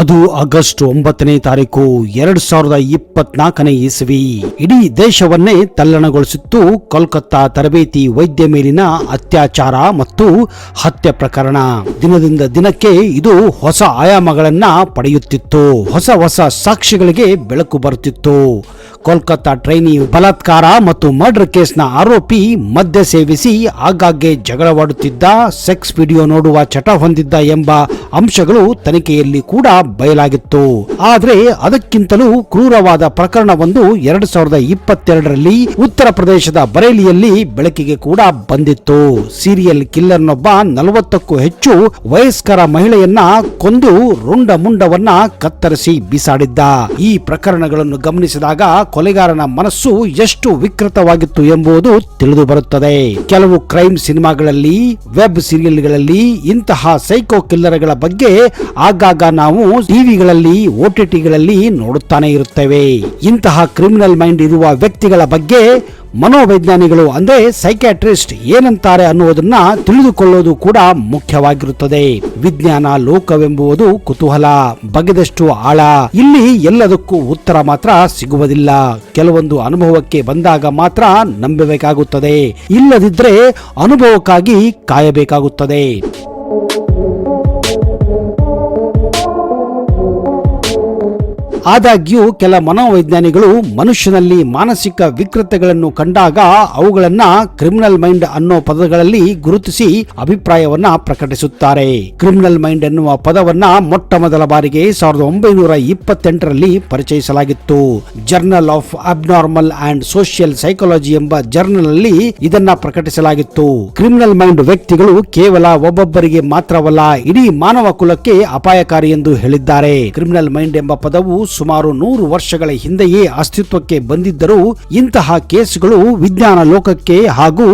ಅದು ಆಗಸ್ಟ್ ಒಂಬತ್ತನೇ ತಾರೀಕು ಎರಡ್ ಸಾವಿರದ ಇಪ್ಪತ್ನಾಲ್ಕನೇ ಇಸವಿ. ಇಡೀ ದೇಶವನ್ನೇ ತಲ್ಲಣಗೊಳಿಸಿತ್ತು ಕೋಲ್ಕತ್ತಾ ತರಬೇತಿ ವೈದ್ಯ ಮೇಲಿನ ಅತ್ಯಾಚಾರ ಮತ್ತು ಹತ್ಯೆ ಪ್ರಕರಣ. ದಿನದಿಂದ ದಿನಕ್ಕೆ ಇದು ಹೊಸ ಆಯಾಮಗಳನ್ನ ಪಡೆಯುತ್ತಿತ್ತು. ಹೊಸ ಹೊಸ ಸಾಕ್ಷಿಗಳಿಗೆ ಬೆಳಕು ಬರುತ್ತಿತ್ತು. ಕೋಲ್ಕತ್ತಾ ಟ್ರೈನಿ ಬಲಾತ್ಕಾರ ಮತ್ತು ಮರ್ಡರ್ ಕೇಸ್ನ ಆರೋಪಿ ಮದ್ಯ ಸೇವಿಸಿ ಆಗಾಗ್ಗೆ ಜಗಳವಾಡುತ್ತಿದ್ದ ಸೆಕ್ಸ್ ವಿಡಿಯೋ ನೋಡುವ ಚಟ ಹೊಂದಿದ್ದ ಎಂಬ ಅಂಶಗಳು ತನಿಖೆಯಲ್ಲಿ ಕೂಡ ಬಯಲಾಗಿತ್ತು. ಆದರೆ ಅದಕ್ಕಿಂತಲೂ ಕ್ರೂರವಾದ ಪ್ರಕರಣವೊಂದು ಎರಡ್ ಸಾವಿರದ ಇಪ್ಪತ್ತೆರಡರಲ್ಲಿ ಉತ್ತರ ಪ್ರದೇಶದ ಬರೇಲಿಯಲ್ಲಿ ಬೆಳಕಿಗೆ ಕೂಡ ಬಂದಿತ್ತು. ಸೀರಿಯಲ್ ಕಿಲ್ಲರ್ನೊಬ್ಬ ನಲವತ್ತಕ್ಕೂ ಹೆಚ್ಚು ವಯಸ್ಕರ ಮಹಿಳೆಯನ್ನ ಕೊಂದು ರುಂಡ ಮುಂಡವನ್ನ ಕತ್ತರಿಸಿ ಬಿಸಾಡಿದ್ದ. ಈ ಪ್ರಕರಣಗಳನ್ನು ಗಮನಿಸಿದಾಗ ಕೊಲೆಗಾರನ ಮನಸ್ಸು ಎಷ್ಟು ವಿಕೃತವಾಗಿತ್ತು ಎಂಬುದು ತಿಳಿದು ಬರುತ್ತದೆ ಕೆಲವು ಕ್ರೈಮ್ ಸಿನಿಮಾಗಳಲ್ಲಿ, ವೆಬ್ ಸೀರಿಯಲ್ಗಳಲ್ಲಿ ಇಂತಹ ಸೈಕೋ ಕಿಲ್ಲರ್ಗಳ ಬಗ್ಗೆ ಆಗಾಗ ನಾವು ಟಿವಿಗಳಲ್ಲಿ ಓಟಿಟಿಗಳಲ್ಲಿ ನೋಡುತ್ತಾನೆ ಇರುತ್ತೇವೆ. ಇಂತಹ ಕ್ರಿಮಿನಲ್ ಮೈಂಡ್ ಇರುವ ವ್ಯಕ್ತಿಗಳ ಬಗ್ಗೆ ಮನೋವೈಜ್ಞಾನಿಗಳು, ಅಂದ್ರೆ ಸೈಕ್ಯಾಟ್ರಿಸ್ಟ್ ಏನಂತಾರೆ ಅನ್ನುವುದನ್ನ ತಿಳಿದುಕೊಳ್ಳೋದು ಕೂಡ ಮುಖ್ಯವಾಗಿರುತ್ತದೆ. ವಿಜ್ಞಾನ ಲೋಕವೆಂಬುವುದು ಕುತೂಹಲ, ಬಗೆದಷ್ಟು ಆಳ. ಇಲ್ಲಿ ಎಲ್ಲದಕ್ಕೂ ಉತ್ತರ ಮಾತ್ರ ಸಿಗುವುದಿಲ್ಲ. ಕೆಲವೊಂದು ಅನುಭವಕ್ಕೆ ಬಂದಾಗ ಮಾತ್ರ ನಂಬಬೇಕಾಗುತ್ತದೆ. ಇಲ್ಲದಿದ್ರೆ ಅನುಭವಕ್ಕಾಗಿ ಕಾಯಬೇಕಾಗುತ್ತದೆ. ಆದಾಗ್ಯೂ ಕೆಲ ಮನೋವೈಜ್ಞಾನಿಗಳು ಮನುಷ್ಯನಲ್ಲಿ ಮಾನಸಿಕ ವಿಕೃತಗಳನ್ನು ಕಂಡಾಗ ಅವುಗಳನ್ನ ಕ್ರಿಮಿನಲ್ ಮೈಂಡ್ ಅನ್ನೋ ಪದಗಳಲ್ಲಿ ಗುರುತಿಸಿ ಅಭಿಪ್ರಾಯವನ್ನ ಪ್ರಕಟಿಸುತ್ತಾರೆ. ಕ್ರಿಮಿನಲ್ ಮೈಂಡ್ ಎನ್ನುವ ಪದವನ್ನ ಮೊಟ್ಟ ಮೊದಲ ಬಾರಿಗೆ ಸಾವಿರದ ಒಂಬೈನೂರ ಇಪ್ಪತ್ತೆಂಟರಲ್ಲಿ ಪರಿಚಯಿಸಲಾಗಿತ್ತು. Journal of abnormal and social psychology ಎಂಬ ಜರ್ನಲ್ ಅಲ್ಲಿ ಇದನ್ನ ಪ್ರಕಟಿಸಲಾಗಿತ್ತು. ಕ್ರಿಮಿನಲ್ ಮೈಂಡ್ ವ್ಯಕ್ತಿಗಳು ಕೇವಲ ಒಬ್ಬೊಬ್ಬರಿಗೆ ಮಾತ್ರವಲ್ಲ, ಇಡೀ ಮಾನವ ಕುಲಕ್ಕೆ ಅಪಾಯಕಾರಿ ಎಂದು ಹೇಳಿದ್ದಾರೆ. ಕ್ರಿಮಿನಲ್ ಮೈಂಡ್ ಎಂಬ ಪದವು ಸುಮಾರು ನೂರು ವರ್ಷಗಳ ಹಿಂದೆಯೇ ಅಸ್ತಿತ್ವಕ್ಕೆ ಬಂದಿದ್ದರೂ ಇಂತಹ ಕೇಸ್ಗಳು ವಿಜ್ಞಾನ ಲೋಕಕ್ಕೆ ಹಾಗೂ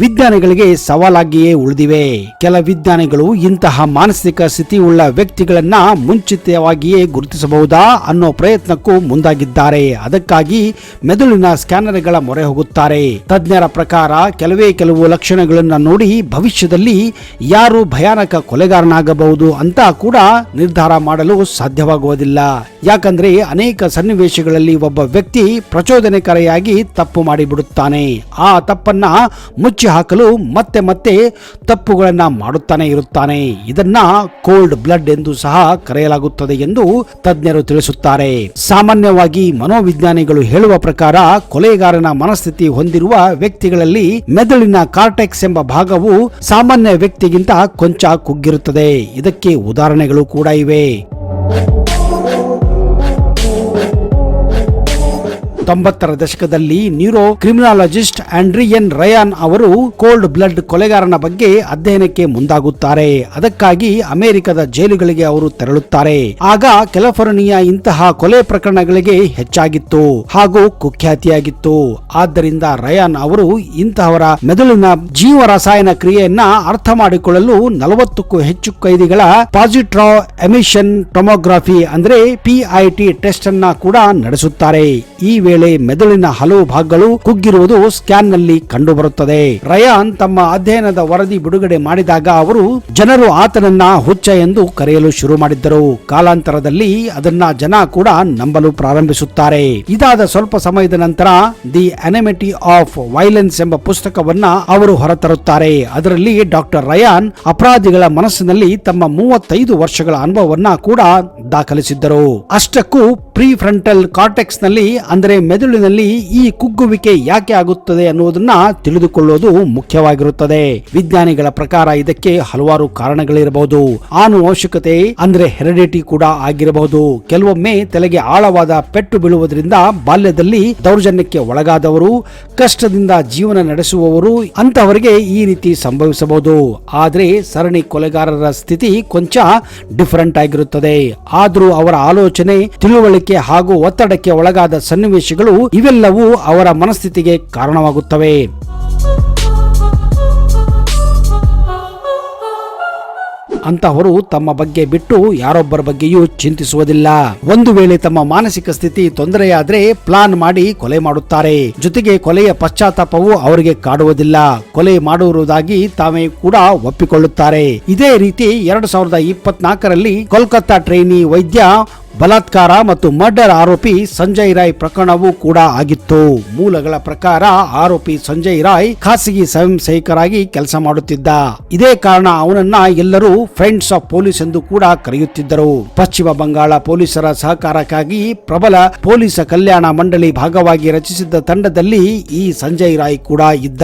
ವಿಜ್ಞಾನಿಗಳಿಗೆ ಸವಾಲಾಗಿಯೇ ಉಳಿದಿವೆ. ಕೆಲ ವಿಜ್ಞಾನಿಗಳು ಇಂತಹ ಮಾನಸಿಕ ಸ್ಥಿತಿ ಉಳ್ಳ ವ್ಯಕ್ತಿಗಳನ್ನ ಮುಂಚಿತವಾಗಿಯೇ ಗುರುತಿಸಬಹುದಾ ಅನ್ನೋ ಪ್ರಯತ್ನಕ್ಕೂ ಮುಂದಾಗಿದ್ದಾರೆ. ಅದಕ್ಕಾಗಿ ಮೆದುಳಿನ ಸ್ಕ್ಯಾನರ್ಗಳ ಮೊರೆ ಹೋಗುತ್ತಾರೆ. ತಜ್ಞರ ಪ್ರಕಾರ ಕೆಲವೇ ಕೆಲವು ಲಕ್ಷಣಗಳನ್ನ ನೋಡಿ ಭವಿಷ್ಯದಲ್ಲಿ ಯಾರು ಭಯಾನಕ ಕೊಲೆಗಾರನಾಗಬಹುದು ಅಂತ ಕೂಡ ನಿರ್ಧಾರ ಮಾಡಲು ಸಾಧ್ಯವಾಗುವುದಿಲ್ಲ. ಯಾಕಂದ್ರೆ ಅನೇಕ ಸನ್ನಿವೇಶಗಳಲ್ಲಿ ಒಬ್ಬ ವ್ಯಕ್ತಿ ಪ್ರಚೋದನೆಕಾರಿಯಾಗಿ ತಪ್ಪು ಮಾಡಿಬಿಡುತ್ತಾನೆ. ಆ ತಪ್ಪನ್ನ ಮುಚ್ಚಿ ಹಾಕಲು ಮತ್ತೆ ಮತ್ತೆ ತಪ್ಪುಗಳನ್ನ ಮಾಡುತ್ತಾನೆ ಇರುತ್ತಾನೆ. ಇದನ್ನ ಕೋಲ್ಡ್ ಬ್ಲಡ್ ಎಂದು ಸಹ ಕರೆಯಲಾಗುತ್ತದೆ ಎಂದು ತಜ್ಞರು ತಿಳಿಸುತ್ತಾರೆ. ಸಾಮಾನ್ಯವಾಗಿ ಮನೋವಿಜ್ಞಾನಿಗಳು ಹೇಳುವ ಪ್ರಕಾರ ಕೊಲೆಗಾರನ ಮನಸ್ಥಿತಿ ಹೊಂದಿರುವ ವ್ಯಕ್ತಿಗಳಲ್ಲಿ ಮೆದುಳಿನ ಕಾರ್ಟೆಕ್ಸ್ ಎಂಬ ಭಾಗವು ಸಾಮಾನ್ಯ ವ್ಯಕ್ತಿಗಿಂತ ಕೊಂಚ ಕುಗ್ಗಿರುತ್ತದೆ. ಇದಕ್ಕೆ ಉದಾಹರಣೆಗಳು ಕೂಡ ಇವೆ. ತೊಂಬತ್ತರ ದಶಕದಲ್ಲಿ ನ್ಯೂರೋ ಕ್ರಿಮಿನಾಲಜಿಸ್ಟ್ ಆಂಡ್ರಿಯನ್ ರಯಾನ್ ಅವರು ಕೋಲ್ಡ್ ಬ್ಲಡ್ ಕೊಲೆಗಾರನ ಬಗ್ಗೆ ಅಧ್ಯಯನಕ್ಕೆ ಮುಂದಾಗುತ್ತಾರೆ. ಅದಕ್ಕಾಗಿ ಅಮೆರಿಕದ ಜೈಲುಗಳಿಗೆ ಅವರು ತೆರಳುತ್ತಾರೆ. ಆಗ ಕ್ಯಾಲಿಫೋರ್ನಿಯಾ ಇಂತಹ ಕೊಲೆ ಪ್ರಕರಣಗಳಿಗೆ ಹೆಚ್ಚಾಗಿತ್ತು ಹಾಗೂ ಕುಖ್ಯಾತಿಯಾಗಿತ್ತು. ಆದ್ದರಿಂದ ರಯಾನ್ ಅವರು ಇಂತಹವರ ಮೆದುಳಿನ ಜೀವ ರಸಾಯನ ಕ್ರಿಯೆಯನ್ನ ಅರ್ಥ ಮಾಡಿಕೊಳ್ಳಲು ನಲವತ್ತಕ್ಕೂ ಹೆಚ್ಚು ಕೈದಿಗಳ ಪಾಸಿಟ್ರಾ ಎಮಿಷನ್ ಟೊಮೋಗ್ರಫಿ ಅಂದ್ರೆ ಪಿಐಟಿ ಟೆಸ್ಟ್ ಅನ್ನ ಕೂಡ ನಡೆಸುತ್ತಾರೆ. ಈ ವೇಳೆ ಮೆದುಳಿನ ಹಲವು ಭಾಗಗಳು ಕುಗ್ಗಿರುವುದು ಸ್ಕ್ಯಾನ್ನಲ್ಲಿ ಕಂಡುಬರುತ್ತದೆ. ರಯಾನ್ ತಮ್ಮ ಅಧ್ಯಯನದ ವರದಿ ಬಿಡುಗಡೆ ಮಾಡಿದಾಗ ಅವರು, ಜನರು ಆತನನ್ನ ಹುಚ್ಚ ಎಂದು ಕರೆಯಲು ಶುರು ಮಾಡಿದ್ದರು. ಕಾಲಾಂತರದಲ್ಲಿ ಅದನ್ನ ಜನ ಕೂಡ ನಂಬಲು ಪ್ರಾರಂಭಿಸುತ್ತಾರೆ. ಇದಾದ ಸ್ವಲ್ಪ ಸಮಯದ ನಂತರ ದಿ ಅನಿಮಿಟಿ ಆಫ್ ವೈಲೆನ್ಸ್ ಎಂಬ ಪುಸ್ತಕವನ್ನ ಅವರು ಹೊರತರುತ್ತಾರೆ. ಅದರಲ್ಲಿ ಡಾಕ್ಟರ್ ರಯಾನ್ ಅಪರಾಧಿಗಳ ಮನಸ್ಸಿನಲ್ಲಿ ತಮ್ಮ ಮೂವತ್ತೈದು ವರ್ಷಗಳ ಅನುಭವವನ್ನ ಕೂಡ ದಾಖಲಿಸಿದ್ದರು. ಅಷ್ಟಕ್ಕೂ ಪ್ರೀ ಫ್ರಂಟಲ್ ಕಾರ್ಟೆಕ್ಸ್ನಲ್ಲಿ ಅಂದರೆ ಮೆದುಳಿನಲ್ಲಿ ಈ ಕುಗ್ಗುವಿಕೆ ಯಾಕೆ ಆಗುತ್ತದೆ ಅನ್ನುವುದನ್ನ ತಿಳಿದುಕೊಳ್ಳುವುದು ಮುಖ್ಯವಾಗಿರುತ್ತದೆ. ವಿಜ್ಞಾನಿಗಳ ಪ್ರಕಾರ ಇದಕ್ಕೆ ಹಲವಾರು ಕಾರಣಗಳಿರಬಹುದು. ಆನುವಂಶಿಕತೆ ಅಂದ್ರೆ ಹೆರಿಡಿಟಿ ಕೂಡ ಆಗಿರಬಹುದು. ಕೆಲವೊಮ್ಮೆ ತಲೆಗೆ ಆಳವಾದ ಪೆಟ್ಟು ಬೀಳುವುದರಿಂದ ಬಾಲ್ಯದಲ್ಲಿ ದೌರ್ಜನ್ಯಕ್ಕೆ ಒಳಗಾದವರು, ಕಷ್ಟದಿಂದ ಜೀವನ ನಡೆಸುವವರು ಅಂತವರಿಗೆ ಈ ರೀತಿ ಸಂಭವಿಸಬಹುದು. ಆದರೆ ಸರಣಿ ಕೊಲೆಗಾರರ ಸ್ಥಿತಿ ಕೊಂಚ ಡಿಫರೆಂಟ್ ಆಗಿರುತ್ತದೆ. ಆದರೂ ಅವರ ಆಲೋಚನೆ, ತಿಳುವಳಿಕೆ ಹಾಗೂ ಒತ್ತಡಕ್ಕೆ ಒಳಗಾದ ಸನ್ನಿವೇಶಗಳು ಇವೆಲ್ಲವೂ ಅವರ ಮನಸ್ಥಿತಿಗೆ ಕಾರಣವಾಗುತ್ತವೆ. ಅಂತಹವರು ತಮ್ಮ ಬಗ್ಗೆ ಬಿಟ್ಟು ಯಾರೊಬ್ಬರ ಬಗ್ಗೆಯೂ ಚಿಂತಿಸುವುದಿಲ್ಲ. ಒಂದು ವೇಳೆ ತಮ್ಮ ಮಾನಸಿಕ ಸ್ಥಿತಿ ತೊಂದರೆಯಾದ್ರೆ ಪ್ಲಾನ್ ಮಾಡಿ ಕೊಲೆ ಮಾಡುತ್ತಾರೆ. ಜೊತೆಗೆ ಕೊಲೆಯ ಪಶ್ಚಾತ್ತಾಪವು ಅವರಿಗೆ ಕಾಡುವುದಿಲ್ಲ. ಕೊಲೆ ಮಾಡುವುದಾಗಿ ತಾವೇ ಕೂಡ ಒಪ್ಪಿಕೊಳ್ಳುತ್ತಾರೆ. ಇದೇ ರೀತಿ ಎರಡು ಸಾವಿರದ ಇಪ್ಪತ್ನಾಲ್ಕರಲ್ಲಿ ಕೋಲ್ಕತ್ತಾ ಟ್ರೈನಿ ವೈದ್ಯ ಬಲಾತ್ಕಾರ ಮತ್ತು ಮರ್ಡರ್ ಆರೋಪಿ ಸಂಜಯ್ ರಾಯ್ ಪ್ರಕರಣವೂ ಕೂಡ ಆಗಿತ್ತು. ಮೂಲಗಳ ಪ್ರಕಾರ ಆರೋಪಿ ಸಂಜಯ್ ರಾಯ್ ಖಾಸಗಿ ಸ್ವಯಂ ಸೇವಕರಾಗಿ ಕೆಲಸ ಮಾಡುತ್ತಿದ್ದ. ಇದೇ ಕಾರಣ ಅವನನ್ನ ಎಲ್ಲರೂ ಫ್ರೆಂಡ್ಸ್ ಆಫ್ ಪೊಲೀಸ್ ಎಂದು ಕೂಡ ಕರೆಯುತ್ತಿದ್ದರು. ಪಶ್ಚಿಮ ಬಂಗಾಳ ಪೊಲೀಸರ ಸಹಕಾರಕ್ಕಾಗಿ ಪ್ರಬಲ ಪೊಲೀಸ್ ಕಲ್ಯಾಣ ಮಂಡಳಿ ಭಾಗವಾಗಿ ರಚಿಸಿದ್ದ ತಂಡದಲ್ಲಿ ಈ ಸಂಜಯ್ ರಾಯ್ ಕೂಡ ಇದ್ದ.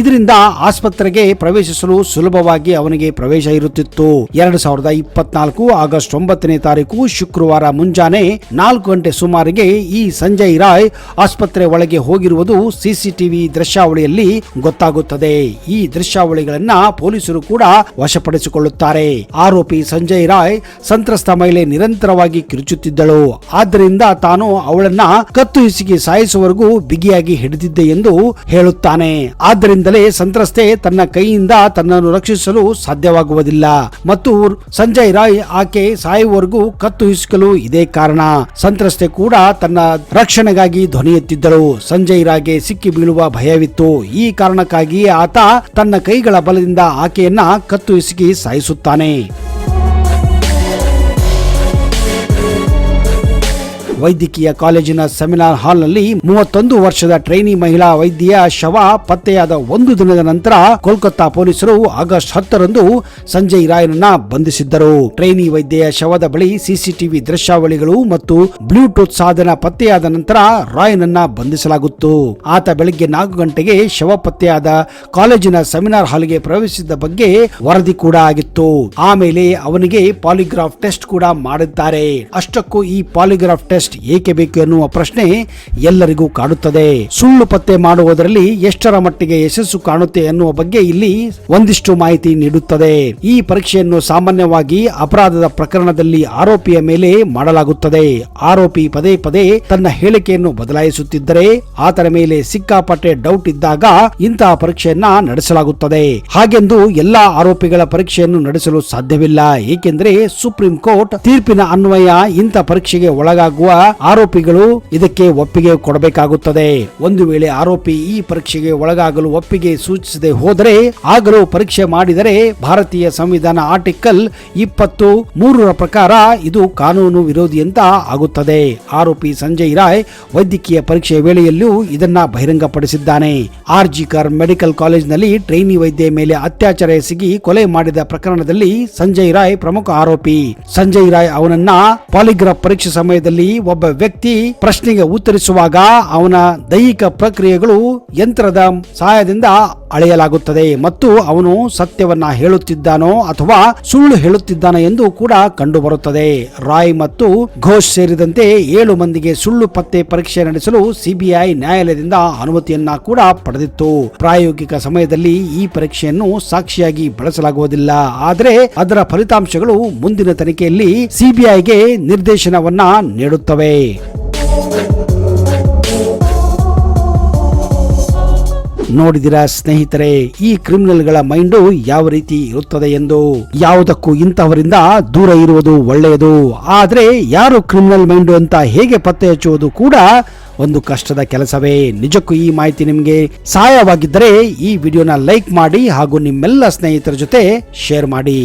ಇದರಿಂದ ಆಸ್ಪತ್ರೆಗೆ ಪ್ರವೇಶಿಸಲು ಸುಲಭವಾಗಿ ಅವನಿಗೆ ಪ್ರವೇಶ ಇರುತ್ತಿತ್ತು. ಎರಡು ಸಾವಿರದ ಇಪ್ಪತ್ನಾಲ್ಕು ಆಗಸ್ಟ್ ಒಂಬತ್ತನೇ ತಾರೀಕು ಶುಕ್ರವಾರ ಮುಂಜಾನೆ ನಾಲ್ಕು ಗಂಟೆ ಸುಮಾರಿಗೆ ಈ ಸಂಜಯ್ ರಾಯ್ ಆಸ್ಪತ್ರೆ ಒಳಗೆ ಹೋಗಿರುವುದು ಸಿಸಿಟಿವಿ ದೃಶ್ಯಾವಳಿಯಲ್ಲಿ ಗೊತ್ತಾಗುತ್ತದೆ. ಈ ದೃಶ್ಯಾವಳಿಗಳನ್ನ ಪೊಲೀಸರು ಕೂಡ ವಶಪಡಿಸಿಕೊಳ್ಳುತ್ತಾರೆ. ಆರೋಪಿ ಸಂಜಯ್ ರಾಯ್ ಸಂತ್ರಸ್ತ ಮಹಿಳೆ ನಿರಂತರವಾಗಿ ಕಿರುಚುತ್ತಿದ್ದಳು. ಆದ್ದರಿಂದ ತಾನು ಅವಳನ್ನ ಕತ್ತು ಹಿಸುಗಿ ಸಾಯಿಸುವವರೆಗೂ ಬಿಗಿಯಾಗಿ ಹಿಡಿದಿದ್ದೆ ಎಂದು ಹೇಳುತ್ತಾನೆ. ಆದ್ದರಿಂದಲೇ ಸಂತ್ರಸ್ತೆ ತನ್ನ ಕೈಯಿಂದ ತನ್ನನ್ನು ರಕ್ಷಿಸಲು ಸಾಧ್ಯವಾಗುವುದಿಲ್ಲ. ಮತ್ತು ಸಂಜಯ್ ರಾಯ್ ಆಕೆ ಸಾಯುವವರೆಗೂ ಕತ್ತು ಹಿಸುಕಲು ಇದೇ ಕಾರಣ ಸಂತ್ರಸ್ತೆ ಕೂಡ ತನ್ನ ರಕ್ಷಣೆಗಾಗಿ ಧ್ವನಿ ಎತ್ತಿದ್ದಳು ಸಂಜಯ್ ರಾಗೆ ಸಿಕ್ಕಿ ಬೀಳುವ ಭಯವಿತ್ತು. ಈ ಕಾರಣಕ್ಕಾಗಿ ಆತ ತನ್ನ ಕೈಗಳ ಬಲದಿಂದ ಆಕೆಯನ್ನ ಕತ್ತು ಹಿಸುಕಿ ಸಾಯಿಸುತ್ತಾನೆ. ವೈದ್ಯಕೀಯ ಕಾಲೇಜಿನ ಸೆಮಿನಾರ್ ಹಾಲ್ನಲ್ಲಿ ಮೂವತ್ತೊಂದು ವರ್ಷದ ಟ್ರೈನಿ ಮಹಿಳಾ ವೈದ್ಯೆಯ ಶವ ಪತ್ತೆಯಾದ ಒಂದು ದಿನದ ನಂತರ ಕೋಲ್ಕತ್ತಾ ಪೊಲೀಸರು ಆಗಸ್ಟ್ ಹತ್ತರಂದು ಸಂಜಯ್ ರಾಯನನ್ನ ಬಂಧಿಸಿದ್ದರು. ಟ್ರೈನಿ ವೈದ್ಯೆಯ ಶವದ ಬಳಿ ಸಿಸಿಟಿವಿ ದೃಶ್ಯಾವಳಿಗಳು ಮತ್ತು ಬ್ಲೂಟೂತ್ ಸಾಧನ ಪತ್ತೆಯಾದ ನಂತರ ರಾಯನನ್ನ ಬಂಧಿಸಲಾಗುತ್ತು. ಆತ ಬೆಳಿಗ್ಗೆ ನಾಲ್ಕು ಗಂಟೆಗೆ ಶವ ಪತ್ತೆಯಾದ ಕಾಲೇಜಿನ ಸೆಮಿನಾರ್ ಹಾಲ್ಗೆ ಪ್ರವೇಶಿಸಿದ ಬಗ್ಗೆ ವರದಿ ಕೂಡ ಆಗಿತ್ತು. ಆಮೇಲೆ ಅವನಿಗೆ ಪಾಲಿಗ್ರಾಫ್ ಟೆಸ್ಟ್ ಕೂಡ ಮಾಡಿದ್ದಾರೆ. ಅಷ್ಟಕ್ಕೂ ಈ ಪಾಲಿಗ್ರಾಫ್ ಟೆಸ್ಟ್ ಏಕೆ ಬೇಕು ಎನ್ನುವ ಪ್ರಶ್ನೆ ಎಲ್ಲರಿಗೂ ಕಾಡುತ್ತದೆ. ಸುಳ್ಳು ಪತ್ತೆ ಮಾಡುವುದರಲ್ಲಿ ಎಷ್ಟರ ಮಟ್ಟಿಗೆ ಯಶಸ್ಸು ಕಾಣುತ್ತೆ ಎನ್ನುವ ಬಗ್ಗೆ ಇಲ್ಲಿ ಒಂದಿಷ್ಟು ಮಾಹಿತಿ ನೀಡುತ್ತದೆ. ಈ ಪರೀಕ್ಷೆಯನ್ನು ಸಾಮಾನ್ಯವಾಗಿ ಅಪರಾಧದ ಪ್ರಕರಣದಲ್ಲಿ ಆರೋಪಿಯ ಮೇಲೆ ಮಾಡಲಾಗುತ್ತದೆ. ಆರೋಪಿ ಪದೇ ಪದೇ ತನ್ನ ಹೇಳಿಕೆಯನ್ನು ಬದಲಾಯಿಸುತ್ತಿದ್ದರೆ ಆತನ ಮೇಲೆ ಸಿಕ್ಕಾಪಟ್ಟೆ ಡೌಟ್ ಇದ್ದಾಗ ಇಂತಹ ಪರೀಕ್ಷೆಯನ್ನ ನಡೆಸಲಾಗುತ್ತದೆ. ಹಾಗೆಂದು ಎಲ್ಲಾ ಆರೋಪಿಗಳ ಪರೀಕ್ಷೆಯನ್ನು ನಡೆಸಲು ಸಾಧ್ಯವಿಲ್ಲ. ಏಕೆಂದರೆ ಸುಪ್ರೀಂ ಕೋರ್ಟ್ ತೀರ್ಪಿನ ಅನ್ವಯ ಇಂಥ ಪರೀಕ್ಷೆಗೆ ಒಳಗಾಗುವ ಆರೋಪಿಗಳು ಇದಕ್ಕೆ ಒಪ್ಪಿಗೆ ಕೊಡಬೇಕಾಗುತ್ತದೆ. ಒಂದು ವೇಳೆ ಆರೋಪಿ ಈ ಪರೀಕ್ಷೆಗೆ ಒಳಗಾಗಲು ಒಪ್ಪಿಗೆ ಸೂಚಿಸದೆ ಹೋದರೆ, ಆಗಲೂ ಪರೀಕ್ಷೆ ಮಾಡಿದರೆ ಭಾರತೀಯ ಸಂವಿಧಾನ ಆರ್ಟಿಕಲ್ ಇಪ್ಪತ್ತು ಮೂರರ ಪ್ರಕಾರ ಇದು ಕಾನೂನು ವಿರೋಧಿ ಅಂತ ಆಗುತ್ತದೆ. ಆರೋಪಿ ಸಂಜಯ್ ರಾಯ್ ವೈದ್ಯಕೀಯ ಪರೀಕ್ಷೆ ವೇಳೆಯಲ್ಲೂ ಇದನ್ನ ಬಹಿರಂಗಪಡಿಸಿದ್ದಾನೆ. ಆರ್ಜಿಕರ್ ಮೆಡಿಕಲ್ ಕಾಲೇಜಿನಲ್ಲಿ ಟ್ರೈನಿ ವೈದ್ಯ ಮೇಲೆ ಅತ್ಯಾಚಾರ ಎಸಗಿ ಕೊಲೆ ಮಾಡಿದ ಪ್ರಕರಣದಲ್ಲಿ ಸಂಜಯ್ ರಾಯ್ ಪ್ರಮುಖ ಆರೋಪಿ. ಸಂಜಯ್ ರಾಯ್ ಅವನನ್ನ ಪಾಲಿಗ್ರಾಫ್ ಪರೀಕ್ಷೆ ಸಮಯದಲ್ಲಿ ಒಬ್ಬ ವ್ಯಕ್ತಿ ಪ್ರಶ್ನೆಗೆ ಉತ್ತರಿಸುವಾಗ ಅವನ ದೈಹಿಕ ಪ್ರಕ್ರಿಯೆಗಳು ಯಂತ್ರದ ಸಹಾಯದಿಂದ ಅಳೆಯಲಾಗುತ್ತದೆ ಮತ್ತು ಅವನು ಸತ್ಯವನ್ನ ಹೇಳುತ್ತಿದ್ದಾನೋ ಅಥವಾ ಸುಳ್ಳು ಹೇಳುತ್ತಿದ್ದಾನೆ ಎಂದು ಕೂಡ ಕಂಡುಬರುತ್ತದೆ. ರಾಯ್ ಮತ್ತು ಘೋಷ್ ಸೇರಿದಂತೆ ಏಳು ಮಂದಿಗೆ ಸುಳ್ಳು ಪತ್ತೆ ಪರೀಕ್ಷೆ ನಡೆಸಲು ಸಿಬಿಐ ನ್ಯಾಯಾಲಯದಿಂದ ಅನುಮತಿಯನ್ನ ಕೂಡ ಪಡೆದಿತ್ತು. ಪ್ರಾಯೋಗಿಕ ಸಮಯದಲ್ಲಿ ಈ ಪರೀಕ್ಷೆಯನ್ನು ಸಾಕ್ಷಿಯಾಗಿ ಬಳಸಲಾಗುವುದಿಲ್ಲ. ಆದರೆ ಅದರ ಫಲಿತಾಂಶಗಳು ಮುಂದಿನ ತನಿಖೆಯಲ್ಲಿ ಸಿಬಿಐಗೆ ನಿರ್ದೇಶನವನ್ನ ನೀಡುತ್ತವೆ. ನೋಡಿದಿರ ಸ್ನೇಹಿತರೆ, ಈ ಕ್ರಿಮಿನಲ್ಗಳ ಮೈಂಡು ಯಾವ ರೀತಿ ಇರುತ್ತದೆ ಎಂದು? ಯಾವುದಕ್ಕೂ ಇಂತಹವರಿಂದ ದೂರ ಇರುವುದು ಒಳ್ಳೆಯದು. ಆದರೆ ಯಾರು ಕ್ರಿಮಿನಲ್ ಮೈಂಡು ಅಂತ ಹೇಗೆ ಪತ್ತೆ ಹಚ್ಚುವುದು ಕೂಡ ಒಂದು ಕಷ್ಟದ ಕೆಲಸವೇ. ನಿಜಕ್ಕೂ ಈ ಮಾಹಿತಿ ನಿಮಗೆ ಸಹಾಯವಾಗಿದ್ದರೆ ಈ ವಿಡಿಯೋನ ಲೈಕ್ ಮಾಡಿ ಹಾಗೂ ನಿಮ್ಮೆಲ್ಲ ಸ್ನೇಹಿತರ ಜೊತೆ ಶೇರ್ ಮಾಡಿ.